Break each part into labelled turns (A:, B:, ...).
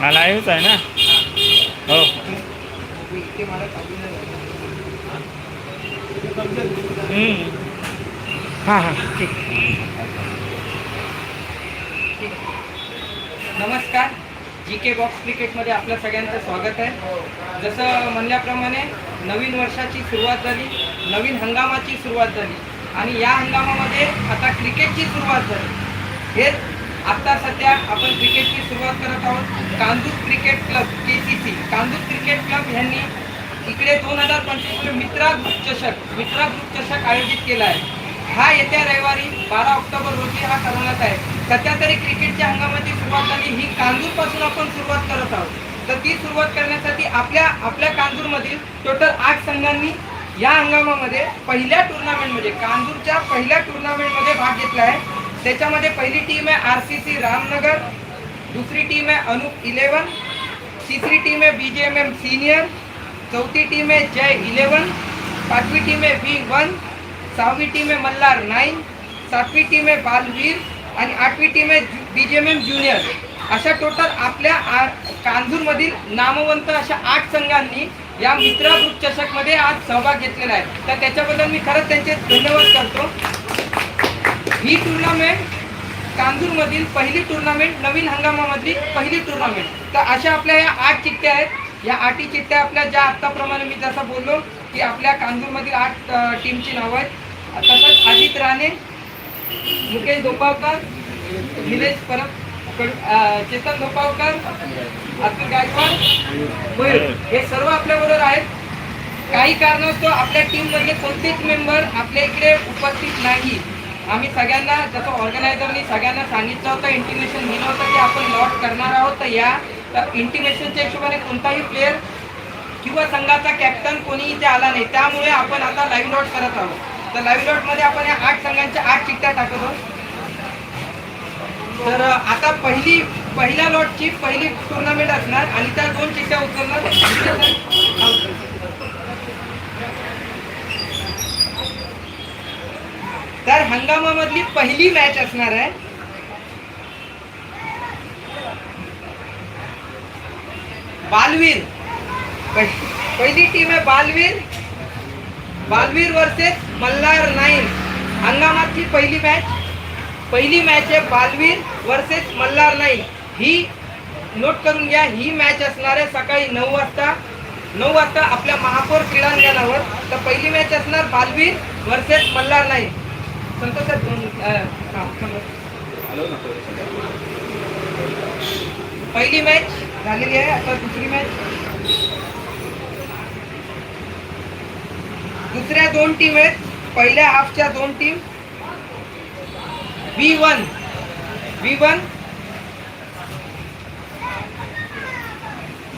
A: हा लाईव्हच आहे ना? हो. हां. हां ठीक
B: आहे. नमस्कार जी के बॉक्स क्रिकेटमध्ये आपल्या सगळ्यांचं स्वागत आहे. जसं म्हणल्याप्रमाणे नवीन वर्षाची सुरुवात झाली नवीन हंगामाची सुरुवात झाली. आणि या हंगामामध्ये आता क्रिकेटची सुरुवात झाली. हे आत्ता सध्या आपण क्रिकेटची सुरुवात करत आहोत. Kandur cricket club K C C Kandur cricket club यांनी इकडे दोन हजार पंचवीसमध्ये मित्रा ग्रुप चषक मित्रा ग्रुप चषक आयोजित केला आहे. हा येत्या रविवारी बारा ऑक्टोबर रोजी हा करण्यात आहे. सध्या तरी क्रिकेटच्या हंगामाची सुरुवात झाली. ही कांदूरपासून आपण सुरुवात करत आहोत. तर ती सुरुवात करण्यासाठी आपल्या आपल्या कांदूरमधील टोटल आठ संघांनी या हंगामामध्ये पहिल्या टुर्नामेंटमध्ये कांदूरच्या पहिल्या टुर्नामेंटमध्ये भाग घेतला आहे. त्याच्यामध्ये पहिली टीम आहे आर सी सी रामनगर दुसरी टीम आहे अनुप इलेवन तिसरी टीम आहे B J M M senior चौथी टीम आहे जय इलेवन पाचवी टीम आहे व्ही वन सहावी टीम आहे मल्हार नाईन सातवी टीम आहे बालवीर आणि आठवी टीम आहे B J M M junior अशा टोटल आपल्या आ कांजूरमधील नामवंत अशा आठ संघांनी या मित्रा ग्रुप चषकमध्ये आज सहभाग घेतलेला आहे. तर त्याच्याबद्दल मी खरंच त्यांचे धन्यवाद करतो. ही टुर्नामेंट कांदूरमधील पहिली टुर्नामेंट नवीन हंगामामधली पहिली टुर्नामेंट तर अशा आपल्या या आठ चिठ्ठ्या आहेत. या आठी चिठ्ठ्या आपल्या ज्या आत्ताप्रमाणे मी जसं बोललो की आपल्या कांदूरमधील आठ टीमची नावं आहेत. तसंच अजित राणे मुकेश धोपावकर निलेश परब चेतन धोपावकर अतुल गायकवाड मयूर हे सर्व आपल्याबरोबर आहेत. काही कारणास्तव आपल्या टीममधले कोणतेच मेंबर आपल्या इकडे उपस्थित नाही. आम्ही सगळ्यांना जसं ऑर्गनायझरनी सगळ्यांना सांगितलं होतं इंटिमेशन दिलं होतं की आपण लॉट करणार आहोत तर या तर इंटिमेशनच्या हिशोबाने कोणताही प्लेअर किंवा संघाचा कॅप्टन कोणी इथे आला नाही. त्यामुळे आपण आता लाईव्ह लॉट करत आहोत. तर लाईव्ह लॉटमध्ये आपण या आठ संघांच्या आठ चिठ्ठ्या टाकत. आहोत तर आता पहिली पहिल्या लॉटची पहिली टुर्नामेंट असणार आणि त्या दोन चिठ्ठ्या उचलणार तर हंगामामधली पहिली मॅच असणार आहे. बालवीर. पहिली टीम आहे बालवीर. बालवीर वर्सेस मल्हार नाईन हंगामातली पहिली मॅच पहिली मॅच आहे बालवीर वर्सेस मल्हार नाईन ही नोट करून घ्या ही मॅच असणार आहे सकाळी नऊ वाजता. नऊ वाजता आपल्या महापौर क्रीडांगणावर. तर पहिली मॅच असणार Balveer versus Malhar nine sir, दोन-. पहिली मॅच झालेली आहे आता दुसरी मॅच दुसऱ्या दोन टीम आहेत. पहिल्या हाफच्या दोन team B one B one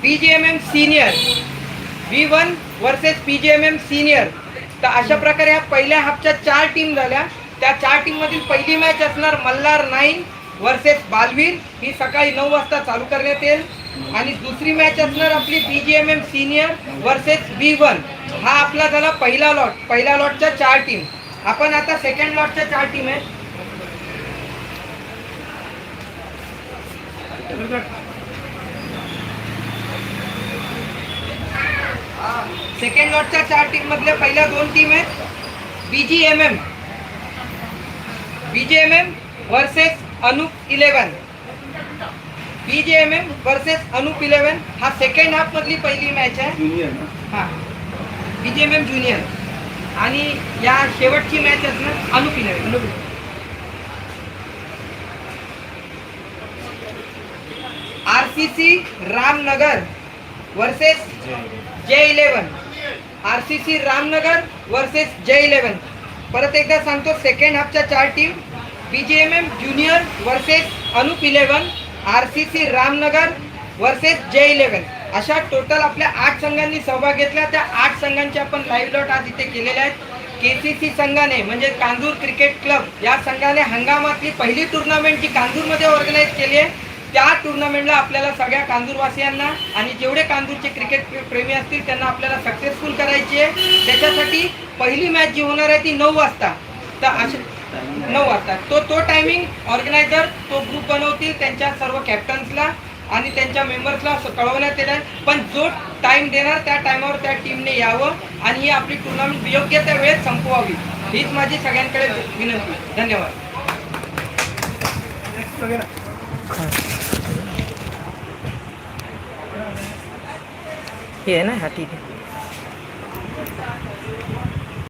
B: P G M M senior B one versus P G M M senior तर अशा प्रकारे ह्या पहिल्या हाफच्या चार टीम झाल्या. त्या चार टीममधील पहिली मॅच असणार मल्हार नाईन वर्सेस बालवीर. ही सकाळी नऊ वाजता चालू करण्यात येईल. आणि दुसरी मॅच असणार आपली B G M M senior versus B one हा आपला झाला पहिला लॉट पहिल्या लॉटच्या चार टीम आपण आता सेकंड लॉटच्या चार टीम आहेत सेकंड लॉटच्या चार टीम मधल्या पहिल्या दोन टीम आहेत B G M M B G M M versus Anup eleven B G M M versus Anup eleven हा सेकंड हाफ मधली पहिली मॅच आहे. हा. B G M M junior आणि या शेवटची मॅच असणार Anup eleven Anup R C C Ramnagar versus Jai eleven R C C Ramnagar versus Jai eleven परत एकदा सांगतो सेकंड हाफच्या चार team B G M M junior versus Anup eleven R C C Ramnagar versus J eleven अशा total आपल्या आठ संघांनी सहभाग घेतला. त्या आठ संघांचे आपण लाईव्ह लॉट आज इथे केलेले आहेत. के सी सी संघाने म्हणजे कांजूर क्रिकेट क्लब या संघाने हंगामातली पहिली टुर्नामेंट जी कांजूरमध्ये ऑर्गनाईज केली आहे त्या टुर्नामेंटला आपल्याला सगळ्या कांदूरवासियांना आणि जेवढे कांदूरचे क्रिकेट प्रेमी असतील त्यांना आपल्याला सक्सेसफुल करायची. आहे त्याच्यासाठी पहिली मॅच जी होणार आहे ती नऊ वाजता. तर नऊ वाजता. तो तो टायमिंग ऑर्गनायझर तो ग्रुप बनवतील त्यांच्या सर्व कॅप्टन्सला आणि त्यांच्या मेंबर्सला कळवण्यात येणार. पण जो टाइम देणार त्या टायमावर त्या टीमने यावं आणि ही आपली टुर्नामेंट योग्य त्या वेळेत संपवावी. हीच माझी सगळ्यांकडे विनंती. धन्यवाद.
C: हे आहे ना हा ठीक आहे